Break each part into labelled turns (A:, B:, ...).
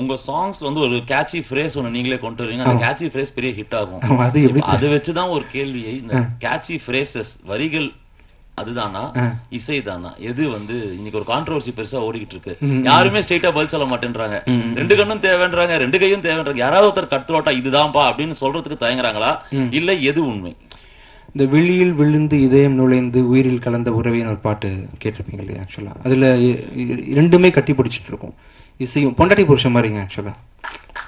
A: உங்க சாங்ஸ்ல வந்து ஒரு கேட்சி ஃப்ரேஸ் ஒன்னு நீங்களே கொண்டு வரீங்க அந்த. கேட்சி ஃப்ரேஸ் பெரிய ஹிட் ஆகும்
B: அது
A: அதை வச்சுதான் ஒரு கேள்வியை இந்த. கேட்சி ஃப்ரேசஸ் வரிகள் அதுதானா. இசை தானா எது வந்து இன்னைக்கு ஒரு கான்ட்ரவர்சி பெருசா ஓடிக்கிட்டு இருக்கு. யாருமே ஸ்ட்ரைட்டா பதில் சொல்ல மாட்டேன்றாங்க. ரெண்டு கண்ணும் தேவைன்றாங்க ரெண்டு கையும் தேவைன்றாங்க யாராவது ஒருத்தர் கட்டுரோட்டா இதுதான்ப்பா அப்படின்னு சொல்றதுக்கு தயங்குறாங்களா. இல்ல எது உண்மை
B: இந்த வெளியில் விழுந்து இதயம் நுழைந்து உயிரில் கலந்த உறவின் ஒரு பாட்டு கேட்டிருப்பீங்க இல்லையா ஆக்சுவலாக அதில் ரெண்டுமே கட்டி பிடிச்சிட்டு இருக்கும். இசையும் பொண்டாட்டி புருஷன் மாதிரிங்க ஆக்சுவலாக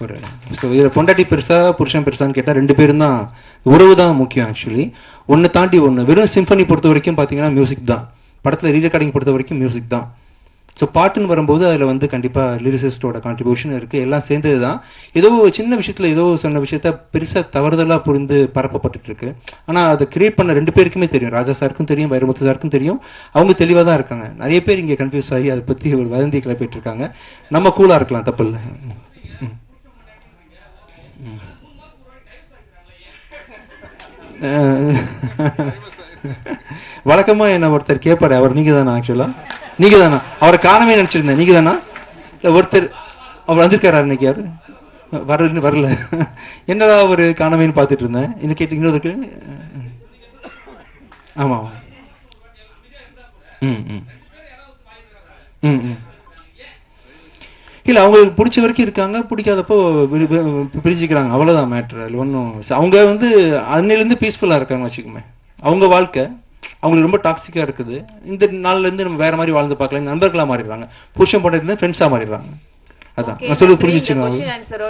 B: ஒரு ஸோ இதில் பொண்டாட்டி பெருசா புருஷன் பெருசான்னு கேட்டால் ரெண்டு பேரும் தான் உறவு தான் முக்கியம் ஆக்சுவலி ஒன்று தாண்டி ஒன்று வெறும் சிம்பனி பொறுத்த வரைக்கும் பார்த்தீங்கன்னா மியூசிக் தான். படத்தில் ரீரெக்கார்டிங் பொறுத்த வரைக்கும் மியூசிக் தான். ஸோ பாட்டுன்னு வரும்போது அதில் வந்து கண்டிப்பாக லிரிசிஸ்டோட கான்ட்ரிபியூஷன் இருக்குது எல்லாம் சேர்ந்தது தான் ஏதோ ஒரு சின்ன விஷயத்தில் ஏதோ சொன்ன விஷயத்த பெருசாக தவறுதலாக புரிந்து பரப்பப்பட்டுட்டு இருக்கு ஆனால் அதை கிரியேட் பண்ண ரெண்டு பேருக்குமே தெரியும். ராஜா சாருக்கும் தெரியும் வைரமுத்து சாருக்கும் தெரியும். அவங்க தெளிவாக தான் இருக்காங்க. நிறைய பேர் இங்கே கன்ஃபியூஸ் ஆகி அதை பற்றி ஒரு வதந்தி கிளப்பிட்டு இருக்காங்க நம்ம கூலாக இருக்கலாம் தப்பு இல்லை. வழக்கமாக என்ன ஒருத்தர் கேட்பாரு அவர் நீங்கள் தானே ஆக்சுவலாக நீங்க தானா அவரை காணமே நினைச்சிருந்தேன். நீங்க தானா ஒருத்தர் அவர் வந்திருக்காரா இன்னைக்கு? யாரு? வரல வரல. என்னடா ஒரு காணமேன்னு பார்த்துட்டு இருந்தேன். என்ன கேட்டு இன்னொரு ஆமா ஆமா. ம் ம். ம் ம். இல்ல அவங்களுக்கு பிடிச்ச வரைக்கும் இருக்காங்க. பிடிக்காதப்போ பிரிஞ்சுக்கிறாங்க. அவ்வளவுதான் மேட்ரு அதுல ஒன்றும் அவங்க வந்து அன்னையிலேருந்து பீஸ்ஃபுல்லா இருக்காங்க வச்சுக்கோமே. அவங்க வாழ்க்கை. அவங்களுக்கு ரொம்ப டாக்ஸிக்கா இருக்குது. இந்த நாள்ல இருந்து நம்ம வேற மாதிரி வாழ்ந்து பார்க்கலாம் நண்பர்களா மாறிடுறாங்க. புருஷன் பண்றது ஃப்ரெண்ட்ஸா மாறிடுறாங்க. அதான். நான் சொல்லி புரிஞ்சுச்சுங்க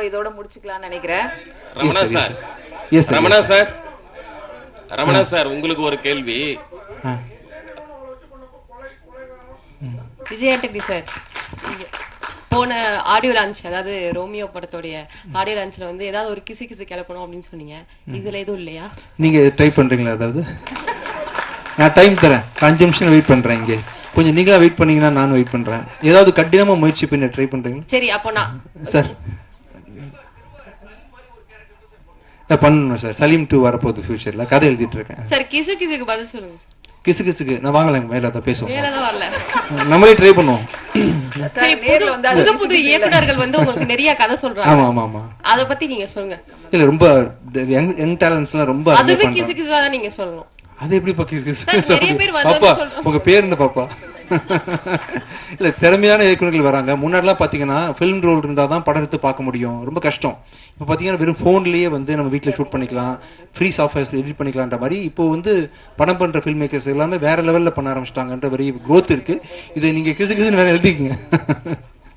C: இதோட முடிச்சுக்கலாம்னு நினைக்கிறேன்.
D: Ramana
B: Yes, sir,
D: sir.
B: sir,
D: Ramana. Sir. Ramana sir உங்களுக்கு ஒரு கேள்வி.
B: ஆ.
E: விஜய் ஆண்டனி சார். போன ஆடியோ லான்ச் அதாவது ரோமியோ படத்தோடைய ஆடியோ லான்ச்ல வந்து ஏதாவது ஒரு கிசு கிசு கிளப்பணும் அப்படின்னு சொன்னீங்க. இதுல எதுவும் இல்லையா?
B: நீங்க ட்ரை பண்றீங்களா அதாவது? நான் டைம் தரேன். அஞ்சு நிமிஷம் வெயிட் பண்றேன் இங்க. கொஞ்சம் நீங்களா வெயிட் பண்ணீங்கன்னா நான் வெயிட் பண்றேன். ஏதாவது கடினமா முயற்சி பண்ணி ட்ரை பண்றீங்களா?
E: சரி அப்போ நான்
B: சார் பண்ணணும் சார் சலீம் டூ வரப்போகுது ஃபியூச்சர்ல கதை எழுதிட்டு இருக்கேன்.
E: சார் கிசு கிசுக்கு பதில் சொல்லுங்க.
B: கிசு கிசுக்கு நான் வாங்கலைங்க மேல அதை பேசுவோம். நம்மளே ட்ரை பண்ணுவோம்.
E: புது
C: நேர்ல வந்தா
E: புது இயக்குனர்கள் வந்து உங்களுக்கு நிறைய கதை
B: ஆமா
E: சொல்றாங்க.
B: ஆமா ஆமா
E: அத பத்தி நீங்க சொல்லுங்க.
B: இல்ல ரொம்ப யங் யங் டேலண்ட்ஸ்லாம் ரொம்ப
E: அதுவே
B: பண்றாங்க
E: கிசு கிசுவா தான் நீங்க சொல்லணும்.
B: அது எப்படி பாப்பா. உங்க பேர் என்ன பாப்பா? இல்ல திறமையான இயக்குனர்கள் வராங்க. முன்னாடிலாம் பாத்தீங்கன்னா ஃபிலிம் ரோல் இருந்தா தான் படம் எடுத்து பார்க்க முடியும். ரொம்ப கஷ்டம். இப்போ பாத்தீங்கன்னா வெறும் போன்லயே வந்து நம்ம வீட்ல ஷூட் பண்ணிக்கலாம். ஃப்ரீ சாஃப்ட்வேர்ஸ்ல எடிட் பண்ணிக்கலாம்ன்ற மாதிரி இப்போ வந்து படம் பண்ற ஃபில்ம் மேக்கர்ஸ் எல்லாமே வேற லெவல்ல பண்ண ஆரம்பிச்சிட்டாங்கன்ற வரி growth இருக்கு. இதை நீங்க கிசு கிசுன்னு வேற எழுதிக்கங்க.